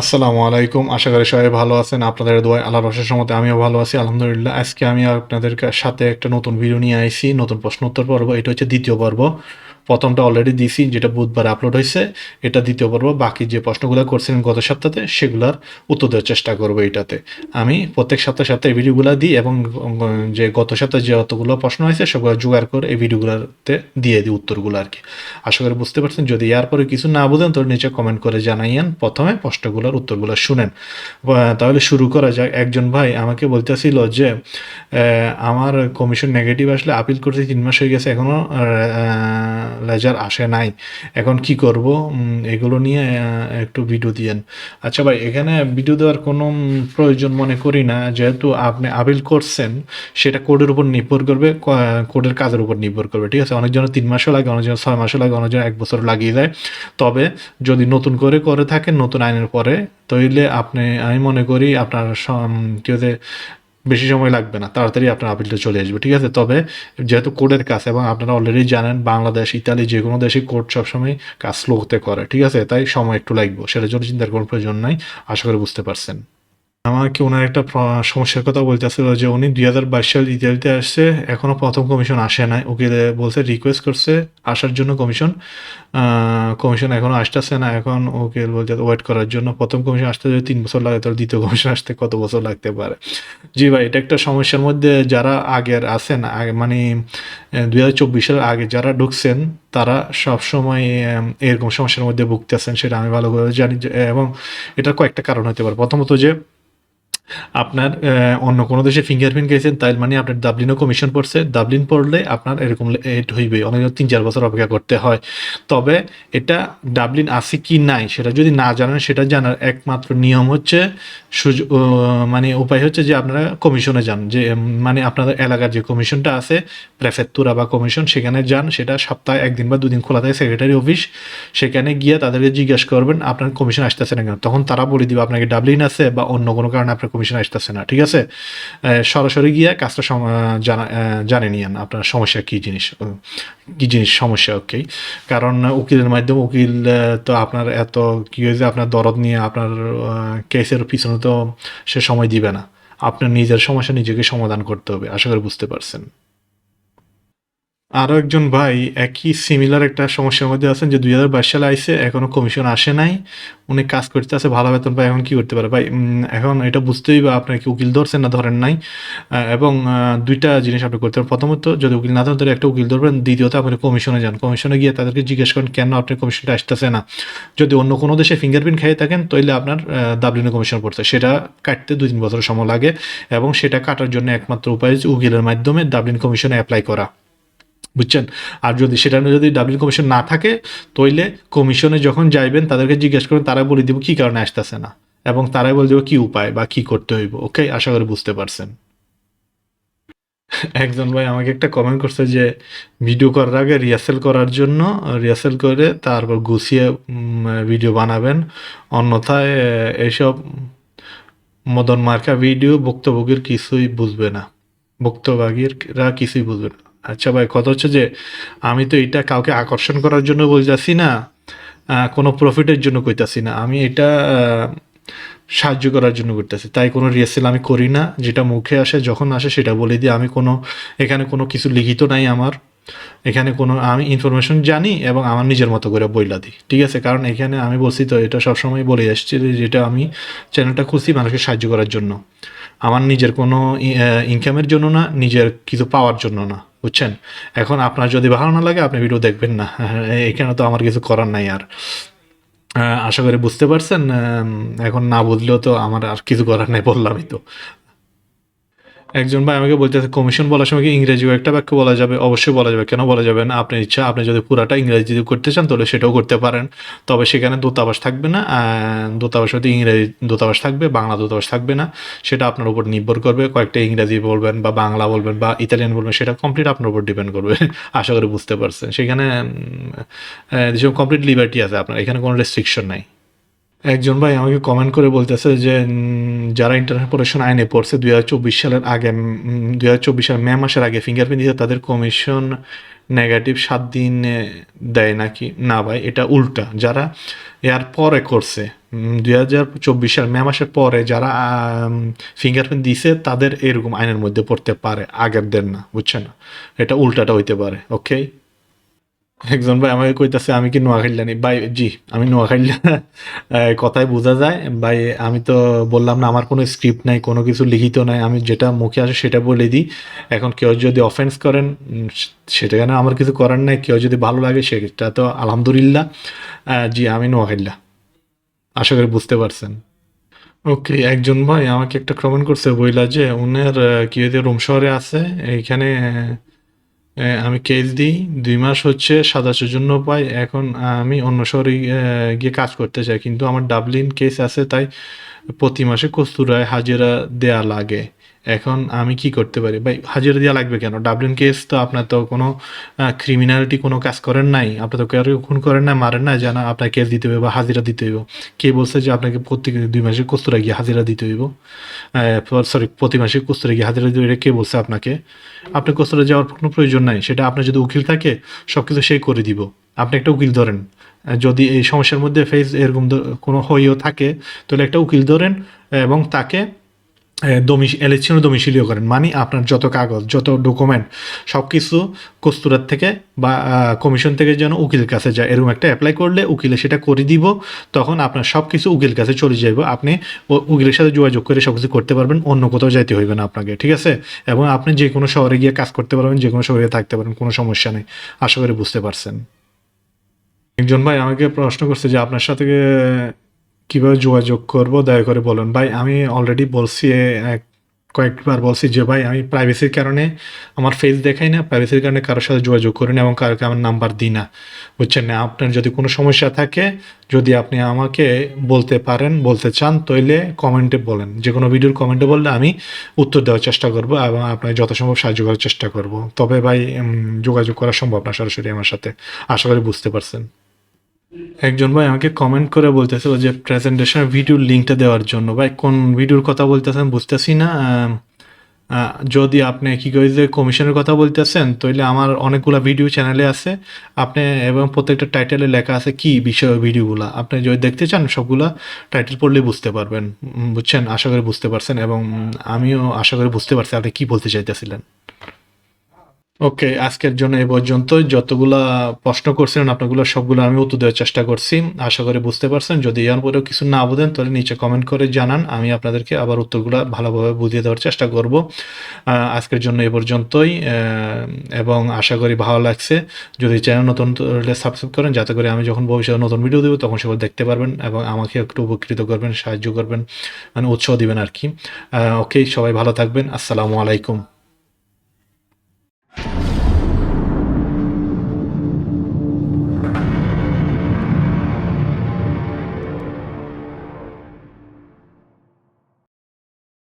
আসসালামু আলাইকুম। আশা করি সবাই ভালো আছেন। আপনাদের দোয়ায় আল্লাহ রসের সমতে আমিও ভালো আছি। আলহামদুলিল্লাহ, আজকে আমি আপনাদের সাথে একটা নতুন ভিডিও নিয়ে আইছি, নতুন প্রশ্ন উত্তর পর্ব। এটা হচ্ছে দ্বিতীয় পর্ব। প্রথমটা অলরেডি দিছি, যেটা বুধবার আপলোড হয়েছে, এটা দ্বিতীয় পর্ব, বাকি যে প্রশ্নগুলো করছিলেন গত সপ্তাহে সেগুলোর উত্তর দেওয়ার চেষ্টা করব এটাতে আমি প্রত্যেক সপ্তাহে সপ্তাহে এই ভিডিওগুলো দিই এবং যে গত সপ্তাহে যে অতগুলো প্রশ্ন হয়েছে, সেগুলো জোগাড় করে এই ভিডিওগুলোতে দিয়ে দিই উত্তরগুলো আর কি আশা করি বুঝতে পারছেন, যদি এরপরে কিছু না বুঝেন, তো নিচে কমেন্ট করে জানাইয়েন, প্রথমে প্রশ্নগুলোর উত্তরগুলো শুনেন। তাহলে শুরু করা যাক। একজন ভাই আমাকে বলতেছিল যে আমার কমিশন নেগেটিভ আসলে আপিল করতে তিন মাস হয়ে গেছে এখনও লেজার আসে নাই। এখন কি করব? এগুলো নিয়ে একটু ভিডিও দিয়েন। আচ্ছা ভাই, এখানে ভিডিও দেওয়ার কোনো প্রয়োজন মনে করি না। যেহেতু আপনি আপিল করছেন, সেটা কোডের উপর নির্ভর করবে কোডের কাজের উপর নির্ভর করবে, ঠিক আছে? অনেকজনের তিন মাসও লাগে, অনেকজনের ছয় মাসও লাগে, অনেকজন এক বছর লাগিয়ে দেয়। তবে যদি নতুন করে করে থাকেন, নতুন আইনের পরে তাইলে আপনি, আমি মনে করি আপনার কি বেশি সময় লাগবে না, তাড়াতাড়ি আপনার আপিলটা চলে আসবে, ঠিক আছে? তবে যেহেতু কোর্টের কাজ এবং আপনারা অলরেডি জানেন, বাংলাদেশ, ইতালি যে কোনো দেশে কোর্ট সবসময় কাজ স্লোতে করে, ঠিক আছে? তাই সময় একটু লাগবে সেটা জন্য চিন্তার কোনো প্রয়োজন নাই, আশা করি বুঝতে পারছেন। আমাকে ওনার একটা সমস্যার কথা বলতেছিল যে উনি দুই হাজার বাইশ সাল ইতালিতে আসছে, এখনও প্রথম কমিশন আসে নাই। ওকে বলছে রিকোয়েস্ট করছে, আসার জন্য কমিশন। কমিশন এখনও আসতেছে না। এখন ওকে বলতে ওয়েট করার জন্য প্রথম কমিশন আসতে যদি তিন বছর লাগে, তাহলে দ্বিতীয় কমিশন আসতে কত বছর লাগতে পারে? জি ভাই, এটা একটা সমস্যার মধ্যে যারা আগের আছেন, আগে মানে দুই হাজার চব্বিশ সালের আগে যারা ঢুকছেন, তারা সবসময় এরকম সমস্যার মধ্যে ভুগতেছেন, সেটা আমি ভালো করে জানি। এবং এটার কয়েকটা কারণ হতে পারে। প্রথমত যে আপনার অন্য কোনো দেশে ফিঙ্গারপ্রিন্ট গেছেন তাই মানে আপনার ডাবলিনও কমিশন পড়ছে। ডাবলিন পড়লে আপনার এরকম এড হইবে, অনেক তিন চার বছর অপেক্ষা করতে হয়। তবে এটা ডাবলিন আছে কি নাই, সেটা যদি না জানেন, সেটা জানার একমাত্র নিয়ম হচ্ছে মানে উপায় হচ্ছে যে আপনারা কমিশনে যান। যে মানে আপনাদের এলাকার যে কমিশনটা আছে প্রেফেক্তুরা বা কমিশন সেখানে যান, সেটা সপ্তাহে একদিন বা দুদিন খোলা থাকে সেক্রেটারি অফিস সেখানে গিয়ে তাদেরকে জিজ্ঞেস করবেন, আপনার কমিশন আসতেছে না। কেন তখন তারা বলে দিবে আপনাকে ডাবলিন আছে বা অন্য কোনো কারণে আপনার কমিশন আসতেছে না, ঠিক আছে? সরাসরি গিয়ে কাজটা জানা নিয়েন আপনার সমস্যা কী জিনিস কী জিনিস সমস্যা, ওকে? কারণ উকিলের মাধ্যমে উকিল তো আপনার এত কী হয়েছে, আপনার দরদ নিয়ে আপনার কেসের পিছনে তো সে সময় দিবে না। আপনার নিজের সমস্যা নিজেকে সমাধান করতে হবে, আশা করি বুঝতে পারছেন। আরও একজন ভাই একই সিমিলার একটা সমস্যার মধ্যে আছেন যে দুই হাজার বাইশ সালে আইসে এখনও কমিশন আসে নাই। উনি কাজ করতে আছে, ভালো বেতন পায়, এখন কি করতে পারে? ভাই এখন এটা বুঝতেই বা আপনার কি উকিল ধরছেন না ধরেন নাই? এবং দুইটা জিনিস আপনি করতে পারেন। প্রথমত, যদি উকিল না ধরেন, তাহলে একটা উকিল ধরবেন। দ্বিতীয়ত, আপনি কমিশনে যান। কমিশনে গিয়ে তাদেরকে জিজ্ঞেস করেন, কেন আপনার কমিশনটা আসতেছে না? যদি অন্য কোনো দেশে ফিঙ্গারপ্রিন্ট খাইয়ে থাকেন তাহলে আপনার দাবলিনে কমিশন পড়ছে। সেটা কাটতে দুই তিন বছর সময় লাগে, এবং সেটা কাটার জন্য একমাত্র উপায় উকিলের মাধ্যমে দাবলিন কমিশনে অ্যাপ্লাই করা। বুঝছেন? আর যদি সেটা যদি ডাবলিন কমিশন না থাকে, তইলে কমিশনে যখন যাইবেন, তাদেরকে জিজ্ঞেস করবেন তারা বলে দিব কি কারণে আসতেছে না। এবং তারাই বলে দেবো কি উপায় বা কি করতে হইব, ওকে? আশা করি বুঝতে পারছেন। একজন ভাই আমাকে একটা কমেন্ট করছে যে ভিডিও করার আগে রিহার্সেল করার জন্য রিহার্সেল করে তারপর গুছিয়ে ভিডিও বানাবেন। অন্যথায় এইসব মদন মার্কা ভিডিও ভুক্তভোগীর কিছুই বুঝবে না। ভুক্তভোগীরা কিছুই বুঝবে না। আচ্ছা ভাই, কথা হচ্ছে যে আমি তো এটা কাউকে আকর্ষণ করার জন্য বলতেছি না কোনো প্রফিটের জন্য কইতাছি না। আমি এটা সাহায্য করার জন্য করতেছি। তাই কোনো রিহার্সেল আমি করি না। যেটা মুখে আসে, যখন আসে সেটা বলে দিই। আমি কোনো, এখানে কোনো কিছু লিখিত নাই আমার। এখানে কোনো, আমি ইনফরমেশন জানি এবং আমার নিজের মতো করে বইলা দিই। ঠিক আছে? কারণ এখানে আমি বলছি তো, এটা সবসময় বলে আসছি যেটা আমি চ্যানেলটা খুঁজছি মানুষকে সাহায্য করার জন্য। আমার নিজের কোনো ইনকামের জন্য না, নিজের কিছু পাওয়ার জন্য না। বুঝছেন? এখন আপনার যদি ভালো না লাগে, আপনি ভিডিও দেখবেন না। এখানে তো আমার কিছু করার নাই আর। আশা করি বুঝতে পারছেন। এখন না বুঝলেও তো আমার আর কিছু করার নেই বললামই তো। একজন ভাই আমাকে বলতেছে কমিশন বলার সময় কি ইংরেজিও একটা বাক্য বলা যাবে? অবশ্যই বলা যাবে। কেন বলা যাবে না? আপনার ইচ্ছা, আপনি যদি পুরাটা ইংরেজি করতে চান, তাহলে সেটাও করতে পারেন। তবে সেখানে দূতাবাস থাকবে না দূতাবাস হতে ইংরেজি দূতাবাস থাকবে, বাংলা দূতাবাস থাকবে না। সেটা আপনার উপর নির্ভর করবে। কয়েকটা ইংরেজি বলবেন বা বাংলা বলবেন বা ইতালিয়ান বলবেন, সেটা কমপ্লিট আপনার উপর ডিপেন্ড করবে। আশা করি বুঝতে পারছেন। সেখানে কমপ্লিট লিবার্টি আছে আপনার। এখানে কোনো রেস্ট্রিকশন নাই। একজন ভাই আমাকে কমেন্ট করে বলতেছে যে যারা ইন্টারনেট আইনে পড়ছে, দুই হাজার চব্বিশ সালের আগে দুই হাজার চব্বিশ সালের মে মাসের আগে ফিঙ্গারপ্রিন্ট দিতে তাদের কমিশন নেগেটিভ সাত দিনে দেয় নাকি? না ভাই, এটা উল্টা। যারা এর পরে করছে দুই হাজার চব্বিশ সাল মে মাসের পরে যারা ফিঙ্গারপ্রিন্ট দিছে, তাদের এরকম আইনের মধ্যে পড়তে পারে, আগের দেন না বুঝছে না এটা উল্টাটা হইতে পারে ওকে একজন ভাই আমাকে কইতাছে, আমি কি নোয়াখালী জানি ভাই, জি, আমি নোয়াখালী কথায় বোঝা যায়। ভাই, আমি তো বললাম না, আমার কোনো স্ক্রিপ্ট নাই, কোনো কিছু লিখিত নাই। আমি যেটা মুখে আসে সেটা বলে দিই। এখন কেউ যদি অফেন্স করেন সেটা কেন আমার কিছু করার নাই। কেউ যদি ভালো লাগে, সেটা তো আলহামদুলিল্লাহ। জি, আমি নোয়াখালী আশা করি বুঝতে পারছেন। ওকে, একজন ভাই আমাকে একটা কমেন্ট করছে, বইলা যে, উনার কি রোম শহরে আছে, এইখানে আমি কেস দিই, দুই মাস হচ্ছে সাতাশের জন্য পাই, এখন আমি অন্য শহরে গিয়ে কাজ করতে চাই, কিন্তু আমার ডাবলিন কেস আছে, তাই প্রতি মাসে কস্তুরায় হাজিরা দেয়া লাগে। এখন আমি কি করতে পারি? ভাই, হাজিরা দেওয়া লাগবে কেন? ডাবলিন কেস তো আপনার তো কোনো ক্রিমিনালিটি কোনো কাজ করেন নাই। আপনি তো কারও খুন করেন না মারেন না জানা আপনার কেস দিতে হইব বা হাজিরা দিতে হইব। কে বলছে যে আপনাকে প্রত্যেক দুই মাসে কস্তুরা গিয়ে হাজিরা দিতে হইব? সরি প্রতি মাসে কস্তুরা গিয়ে হাজিরা দিতে এটা কে বলছে আপনাকে? আপনি কস্তুরা যাওয়ার কোনো প্রয়োজন নাই, সেটা আপনার যদি উকিল থাকে সব কিছু সেই করে দিব। আপনি একটা উকিল ধরেন। যদি এই সমস্যার মধ্যে ফেস এরকম কোনো হইও থাকে, তাহলে একটা উকিল ধরেন এবং তাকে এলেকশন দমিশিলীয় করেন। মানে আপনার যত কাগজ, যত ডকুমেন্ট সব কিছু কস্তুরার থেকে বা কমিশন থেকে যেন উকিলের কাছে যায়। এরকম একটা অ্যাপ্লাই করলে উকিলে সেটা করে দিব, তখন আপনার সব কিছু উকিল কাছে চলে যাইব। আপনি উকিলের সাথে যোগাযোগ করে সব কিছু করতে পারবেন, অন্য কোথাও যাইতে হইবে না আপনাকে, ঠিক আছে? এবং আপনি যে কোনো শহরে গিয়ে কাজ করতে পারবেন, যে কোনো শহরে থাকতে পারেন কোনো সমস্যা নেই। আশা করি বুঝতে পারছেন। একজন ভাই আমাকে প্রশ্ন করছে যে আপনার সাথে কীভাবে যোগাযোগ করব? দয়া করে বলুন। ভাই, আমি অলরেডি বলছি এক- কয়েকবার বলছি যে, ভাই, আমি প্রাইভেসির কারণে আমার ফেস দেখাই না। প্রাইভেসির কারণে কারোর সাথে যোগাযোগ করি না এবং কারোকে আমার নাম্বার দিই না। বুঝছেন না? আপনার যদি কোনো সমস্যা থাকে, যদি আপনি আমাকে বলতে পারেন, বলতে চান, তাইলে কমেন্টে বলেন। যে কোনো ভিডিওর কমেন্টে বললে আমি উত্তর দেওয়ার চেষ্টা করব এবং আপনাকে যথাসম্ভব সাহায্য করার চেষ্টা করব। তবে ভাই যোগাযোগ করা সম্ভব না সরাসরি আমার সাথে। আশা করি বুঝতে পারছেন। একজন ভাই আমাকে কমেন্ট করে বলতেছিল যে প্রেজেন্টেশনের ভিডিওর লিঙ্কটা দেওয়ার জন্য। ভাই, কোন ভিডিওর কথা বলতেছেন বুঝতেছি না যদি আপনি কি করে যে কমিশনের কথা বলতেছেন তাহলে আমার অনেকগুলা ভিডিও চ্যানেলে আছে। আপনি এবং প্রত্যেকটা টাইটেলে লেখা আছে কি বিষয় ভিডিওগুলা আপনি যদি দেখতে চান, সবগুলা টাইটেল পড়লে বুঝতে পারবেন। বুঝছেন? আশা করি বুঝতে পারছেন এবং আমিও আশা করি বুঝতে পারছি আপনি কি বলতে চাইতেছিলেন। ওকে আজকের জন্য এ পর্যন্ত যতগুলা প্রশ্ন করছিলেন, আপনাগুলো সবগুলো আমি উত্তর দেওয়ার চেষ্টা করছি। আশা করি বুঝতে পারছেন। যদি এর পরেও কিছু না বোঝেন, তাহলে নিচে কমেন্ট করে জানান। আমি আপনাদেরকে আবার উত্তরগুলো ভালোভাবে বুঝিয়ে দেওয়ার চেষ্টা করব। আজকের জন্য এ পর্যন্তই। এবং আশা করি ভালো লাগছে। যদি চ্যানেল নতুন সাবস্ক্রাইব করেন। যাতে করে আমি যখন ভবিষ্যতে নতুন ভিডিও দেবো, তখন সবাই দেখতে পারবেন এবং আমাকে একটু উপকৃত করবেন, সাহায্য করবেন মানে উৎসাহ দিবেন আর কি। ওকে সবাই ভালো থাকবেন। আসসালামু আলাইকুম।